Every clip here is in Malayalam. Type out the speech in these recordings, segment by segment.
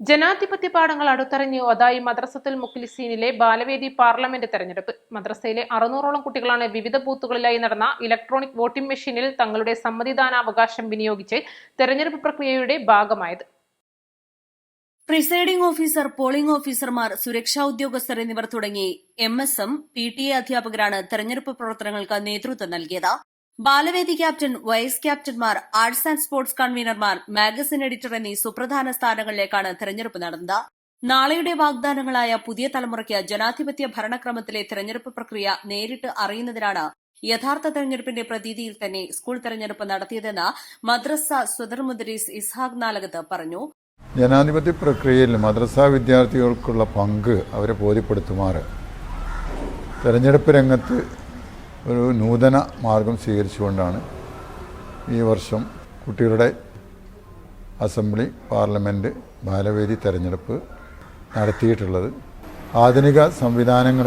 ജനാധിപത്യ പാഠങ്ങൾ അടുത്തറിഞ്ഞ്. ഒതായി മദ്രസത്തുൽ മുഖ്ലിസീനിലെ ബാലവേദി പാർലമെന്റ് തെരഞ്ഞെടുപ്പ്. മദ്രസയിലെ അറുന്നൂറോളം കുട്ടികളാണ് വിവിധ ബൂത്തുകളിലായി നടന്ന ഇലക്ട്രോണിക് വോട്ടിംഗ് മെഷീനിൽ തങ്ങളുടെ സമ്മതിദാനാവകാശം വിനിയോഗിച്ച് തെരഞ്ഞെടുപ്പ് പ്രക്രിയയുടെ ഭാഗമായത്. പ്രിസൈഡിംഗ് ഓഫീസർ പോളിംഗ് ഓഫീസർമാർ സുരക്ഷാ ഉദ്യോഗസ്ഥർ എന്നിവർ തുടങ്ങി M S M P T A അധ്യാപകരാണ് തെരഞ്ഞെടുപ്പ് പ്രവർത്തനങ്ങൾക്ക് നേതൃത്വം നൽകിയത്. ബാലവേദി ക്യാപ്റ്റൻ വൈസ് ക്യാപ്റ്റന്മാർ ആർട്സ് ആൻഡ് സ്പോർട്സ് കൺവീനർമാർ മാഗസിൻ എഡിറ്റർ എന്നീ സുപ്രധാന സ്ഥാനങ്ങളിലേക്കാണ് തെരഞ്ഞെടുപ്പ് നടന്നത്. നാളെയുടെ വാഗ്ദാനങ്ങളായ പുതിയ തലമുറയ്ക്ക് ജനാധിപത്യ ഭരണക്രമത്തിലെ തെരഞ്ഞെടുപ്പ് പ്രക്രിയ നേരിട്ട് അറിയുന്നതിനാണ് യഥാർത്ഥ തെരഞ്ഞെടുപ്പിന്റെ പ്രതീതിയിൽ തന്നെ സ്കൂൾ തെരഞ്ഞെടുപ്പ് നടത്തിയതെന്ന് മദ്രസ സ്വദർ മുദ്രീസ് ഇസ്ഹാഖ് നാലകത്ത് പറഞ്ഞു. ജനാധിപത്യ പ്രക്രിയയിൽ മദ്രസ വിദ്യാർത്ഥികൾക്കുള്ള പങ്ക് അവരെ ബോധ്യപ്പെടുത്തുമാറ്. തെരഞ്ഞെടുപ്പ് രംഗത്ത് ഒരു നൂതന മാർഗം സ്വീകരിച്ചുകൊണ്ടാണ് ഈ വർഷം കുട്ടികളുടെ അസംബ്ലി പാർലമെന്റ് ബാലവേദി തെരഞ്ഞെടുപ്പ് നടത്തിയിട്ടുള്ളത്. ആധുനിക സംവിധാനങ്ങൾ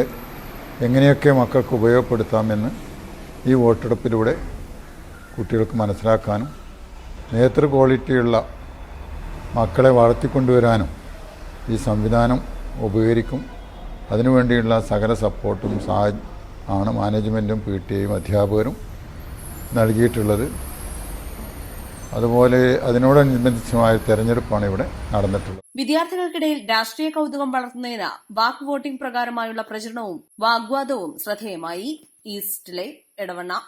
എങ്ങനെയൊക്കെ മക്കൾക്ക് ഉപയോഗപ്പെടുത്താമെന്ന് ഈ വോട്ടെടുപ്പിലൂടെ കുട്ടികൾക്ക് മനസ്സിലാക്കാനും നേതൃ ക്വാളിറ്റിയുള്ള മക്കളെ വളർത്തിക്കൊണ്ടുവരാനും ഈ സംവിധാനം ഉപകരിക്കും. അതിനുവേണ്ടിയുള്ള സകല സപ്പോർട്ടും സഹായ ആണ് മാനേജ്മെന്റും പി ടി എയും അധ്യാപകരും നൽകിയിട്ടുള്ളത്. അതുപോലെ അതിനോടനുബന്ധിച്ചുമായ തെരഞ്ഞെടുപ്പാണ് ഇവിടെ നടന്നിട്ടുള്ളത്. വിദ്യാർത്ഥികൾക്കിടയിൽ രാഷ്ട്രീയ കൌതുകം വളർത്തുന്നതിന് വാക്ക് വോട്ടിംഗ് പ്രകാരമായുള്ള പ്രചരണവും വാഗ്വാദവും ശ്രദ്ധേയമായി. ഈസ്റ്റിലെ ഇടവണ്ണ